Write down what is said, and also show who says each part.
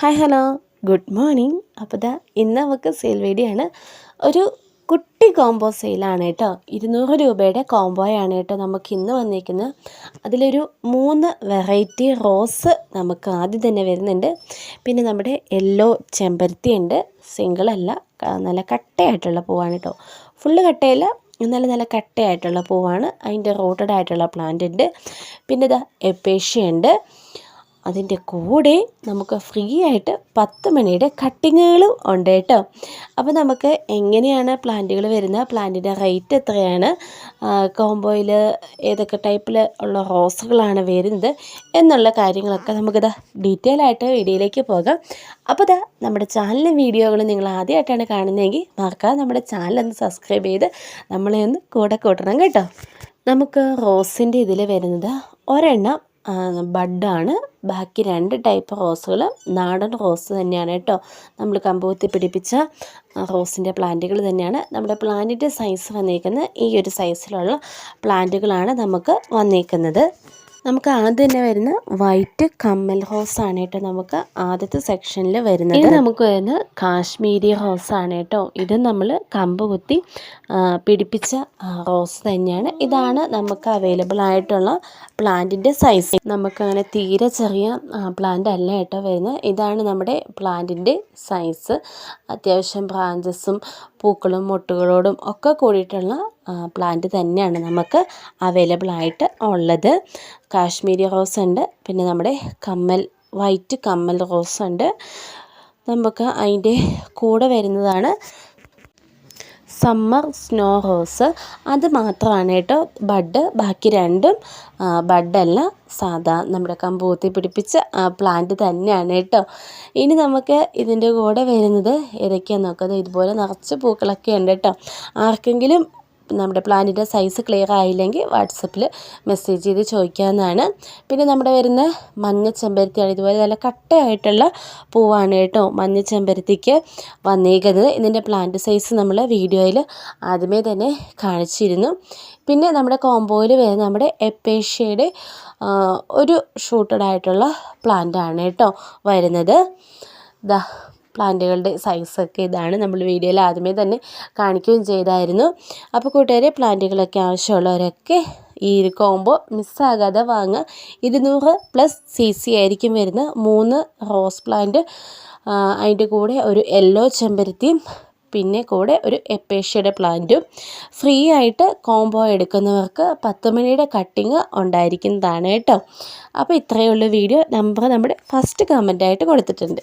Speaker 1: Hi hello. Good morning. അപ്പോൾ ദാ ഇന്ന് നമുക്ക് സെയിൽ വേടിയാണ്. ഒരു കുട്ടി കോംബോ സെയിലാണ് കേട്ടോ. ഇരുന്നൂറ് രൂപയുടെ കോംബോയാണ് കേട്ടോ നമുക്ക് ഇന്ന് വന്നിരിക്കുന്നത് അതിലൊരു മൂന്ന് വെറൈറ്റി റോസ് നമുക്ക് ആദ്യം തന്നെ വരുന്നുണ്ട്. പിന്നെ നമ്മുടെ യെല്ലോ ചെമ്പരത്തി ഉണ്ട്. സിംഗിളല്ല നല്ല കട്ടയായിട്ടുള്ള പൂവാണ് കേട്ടോ. ഫുള്ള് കട്ടയല്ല നല്ല നല്ല കട്ടയായിട്ടുള്ള പൂവാണ്. അതിന്റെ റോട്ടഡ് ആയിട്ടുള്ള പ്ലാന്റ് ഉണ്ട്. പിന്നെ ഇതാ എപ്പേഷ്യ ഉണ്ട്. അതിന്റെ കൂടെ നമുക്ക് ഫ്രീ ആയിട്ട് പത്ത് മണിയുടെ കട്ടിങ്ങുകളും ഉണ്ട് കേട്ടോ. അപ്പോൾ നമുക്ക് എങ്ങനെയാണ് പ്ലാന്റുകൾ വരുന്നത്? പ്ലാന്റിന്റെ റേറ്റ് എത്രയാണ്? കോംബോയിൽ ഏതൊക്കെ ടൈപ്പിൽ ഉള്ള റോസുകളാണ് വരുന്നത്? എന്നുള്ള കാര്യങ്ങളൊക്കെ നമുക്കിത് ഡീറ്റെയിൽ ആയിട്ട് വീഡിയോയിലേക്ക് പോകാം. അപ്പോൾ ഇതാ നമ്മുടെ ചാനലിലെ വീഡിയോകൾ നിങ്ങൾ ആദ്യമായിട്ടാണ് കാണുന്നതെങ്കിൽ മറക്കാതെ നമ്മുടെ ചാനൽ ഒന്ന് സബ്സ്ക്രൈബ് ചെയ്ത് നമ്മളെ ഒന്ന് കൂടെ കൂട്ടണം കേട്ടോ. നമുക്ക് റോസിന്റെ ഇതിൽ വരുന്നത് ഒരെണ്ണം ബഡാണ്. ബാക്കി രണ്ട് ടൈപ്പ് റോസുകൾ നാടൻ റോസ് തന്നെയാണ് കേട്ടോ. നമ്മൾ കമ്പൂത്തി പിടിപ്പിച്ച റോസിന്റെ പ്ലാന്റുകൾ തന്നെയാണ്. നമ്മുടെ പ്ലാന്റിന്റെ സൈസ് വന്നേക്കുന്നത് ഈ ഒരു സൈസിലുള്ള പ്ലാന്റുകളാണ് നമുക്ക് വന്നിരിക്കുന്നത് നമുക്ക് ആദ്യം തന്നെ വരുന്ന വൈറ്റ് കമ്മൽ ഹോസ് ആണ് കേട്ടോ നമുക്ക് ആദ്യത്തെ സെക്ഷനിൽ വരുന്നത്. ഇത് നമുക്ക് വരുന്ന കാശ്മീരി ഹോസ് ആണ് കേട്ടോ. ഇത് നമ്മൾ കമ്പ് കുത്തി പിടിപ്പിച്ച റോസ് തന്നെയാണ്. ഇതാണ് നമുക്ക് അവൈലബിൾ ആയിട്ടുള്ള പ്ലാന്റിന്റെ സൈസ് നമുക്ക് അങ്ങനെ തീരെ ചെറിയ പ്ലാന്റ് അല്ല കേട്ടോ വരുന്നത്. ഇതാണ് നമ്മുടെ പ്ലാന്റിന്റെ സൈസ് അത്യാവശ്യം ബ്രാഞ്ചസും പൂക്കളും മുട്ടുകളോടും ഒക്കെ കൂടിയിട്ടുള്ള പ്ലാന്റ് തന്നെയാണ് നമുക്ക് അവൈലബിൾ ആയിട്ട് ഉള്ളത്. കാശ്മീരി റോസ് ഉണ്ട് പിന്നെ നമ്മുടെ കമ്മൽ വൈറ്റ് കമ്മൽ റോസ് ഉണ്ട്. നമുക്ക് അതിന്റെ കൂടെ വരുന്നതാണ് സമ്മർ സ്നോ റോസ് അത് മാത്രമാണ് കേട്ടോ ബഡ് ബാക്കി രണ്ടും ബഡല്ല സാധാ നമ്മുടെ കമ്പൂത്തി പിടിപ്പിച്ച പ്ലാന്റ് തന്നെയാണ് കേട്ടോ. ഇനി നമുക്ക് ഇതിന്റെ കൂടെ വരുന്നത് ഏതൊക്കെയാണെന്ന് നോക്കാം. ഇതുപോലെ നിറച്ച് പൂക്കളൊക്കെ ഉണ്ട് കേട്ടോ. ആർക്കെങ്കിലും നമ്മുടെ പ്ലാനിന്റെ സൈസ് ക്ലിയർ ആയില്ലെങ്കിൽ വാട്സപ്പിൽ മെസ്സേജ് ചെയ്ത് ചോദിക്കാവുന്നതാണ്. പിന്നെ നമ്മുടെ വരുന്ന മഞ്ഞ ചെമ്പരത്തിയാണ്. ഇതുപോലെ നല്ല കട്ടയായിട്ടുള്ള പൂവാണ് കേട്ടോ മഞ്ഞ ചെമ്പരത്തിക്ക് വന്നേക്കുന്നത്. ഇതിന്റെ പ്ലാന്റ് സൈസ് നമ്മൾ വീഡിയോയിൽ ആദ്യമേ തന്നെ കാണിച്ചിരുന്നു. പിന്നെ നമ്മുടെ കോംബോയിൽ വരുന്ന നമ്മുടെ എപ്പേഷ്യയുടെ ഒരു ഷൂട്ടഡ് ആയിട്ടുള്ള പ്ലാന്റ് ആണ് കേട്ടോ വരുന്നത്. ദാ പ്ലാന്റുകളുടെ സൈസൊക്കെ ഇതാണ് നമ്മൾ വീഡിയോയിൽ ആദ്യമേ തന്നെ കാണിക്കുകയും ചെയ്തായിരുന്നു. അപ്പോൾ കൂട്ടുകാരെ പ്ലാന്റുകളൊക്കെ ആവശ്യമുള്ളവരൊക്കെ ഈ ഒരു കോംബോ മിസ്സാകാതെ വാങ്ങുക. ഇരുന്നൂറ് പ്ലസ് സി സി ആയിരിക്കും വരുന്ന മൂന്ന് റോസ് പ്ലാന്റ് അതിന്റെ കൂടെ ഒരു യെല്ലോ ചെമ്പരത്തിയും പിന്നെ കൂടെ ഒരു എപ്പേഷ്യയുടെ പ്ലാന്റും ഫ്രീ ആയിട്ട് കോംബോ എടുക്കുന്നവർക്ക് പത്ത് മണിയുടെ കട്ടിങ് ഉണ്ടായിരിക്കുന്നതാണ് കേട്ടോ. അപ്പോൾ ഇത്രയേ ഉള്ളൂ വീഡിയോ. നമ്പർ നമ്മുടെ ഫസ്റ്റ് കമന്റായിട്ട് കൊടുത്തിട്ടുണ്ട്.